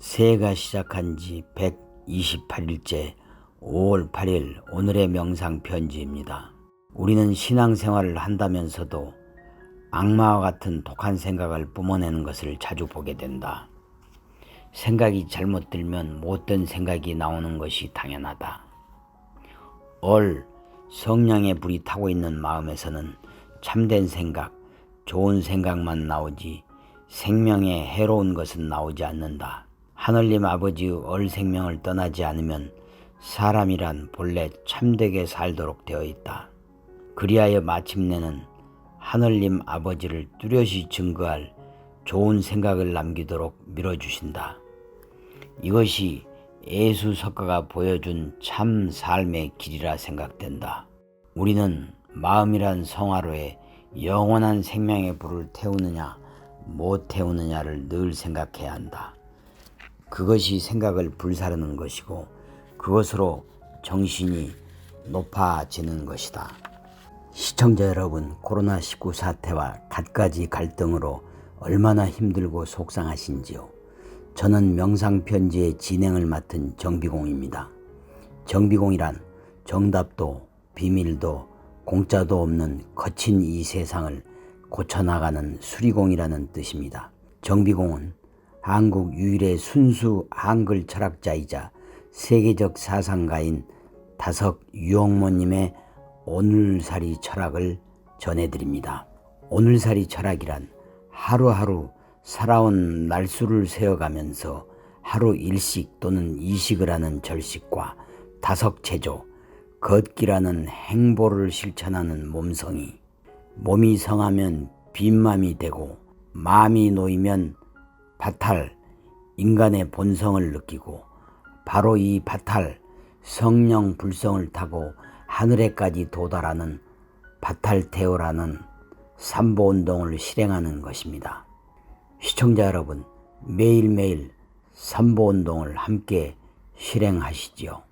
새해가 시작한 지 128일째 5월 8일 오늘의 명상 편지입니다. 우리는 신앙생활을 한다면서도 악마와 같은 독한 생각을 뿜어내는 것을 자주 보게 된다. 생각이 잘못 들면 못된 생각이 나오는 것이 당연하다. 얼 성령의 불이 타고 있는 마음에서는 참된 생각, 좋은 생각만 나오지 생명에 해로운 것은 나오지 않는다. 하늘님 아버지의 얼 생명을 떠나지 않으면 사람이란 본래 참되게 살도록 되어 있다. 그리하여 마침내는 하늘님 아버지를 뚜렷이 증거할 좋은 생각을 남기도록 밀어주신다. 이것이 예수 석가가 보여준 참 삶의 길이라 생각된다. 우리는 마음이란 성화로에 영원한 생명의 불을 태우느냐 못 태우느냐를 늘 생각해야 한다. 그것이 생각을 불사르는 것이고 그것으로 정신이 높아지는 것이다. 시청자 여러분, 코로나19 사태와 갖가지 갈등으로 얼마나 힘들고 속상하신지요. 저는 명상편지의 진행을 맡은 정비공입니다. 정비공이란 정답도 비밀도 공짜도 없는 거친 이 세상을 고쳐나가는 수리공이라는 뜻입니다. 정비공은 한국 유일의 순수 한글 철학자이자 세계적 사상가인 다석 유영모님의 오늘살이 철학을 전해드립니다. 오늘살이 철학이란 하루하루 살아온 날수를 세어가면서 하루 일식 또는 이식을 하는 절식과 다석체조, 걷기라는 행보를 실천하는 몸성이 몸이 성하면 빈맘이 되고 마음이 놓이면 바탈 인간의 본성을 느끼고 바로 이 바탈 성령 불성을 타고 하늘에까지 도달하는 바탈테오라는 삼보 운동을 실행하는 것입니다. 시청자 여러분 매일매일 삼보 운동을 함께 실행하시지요.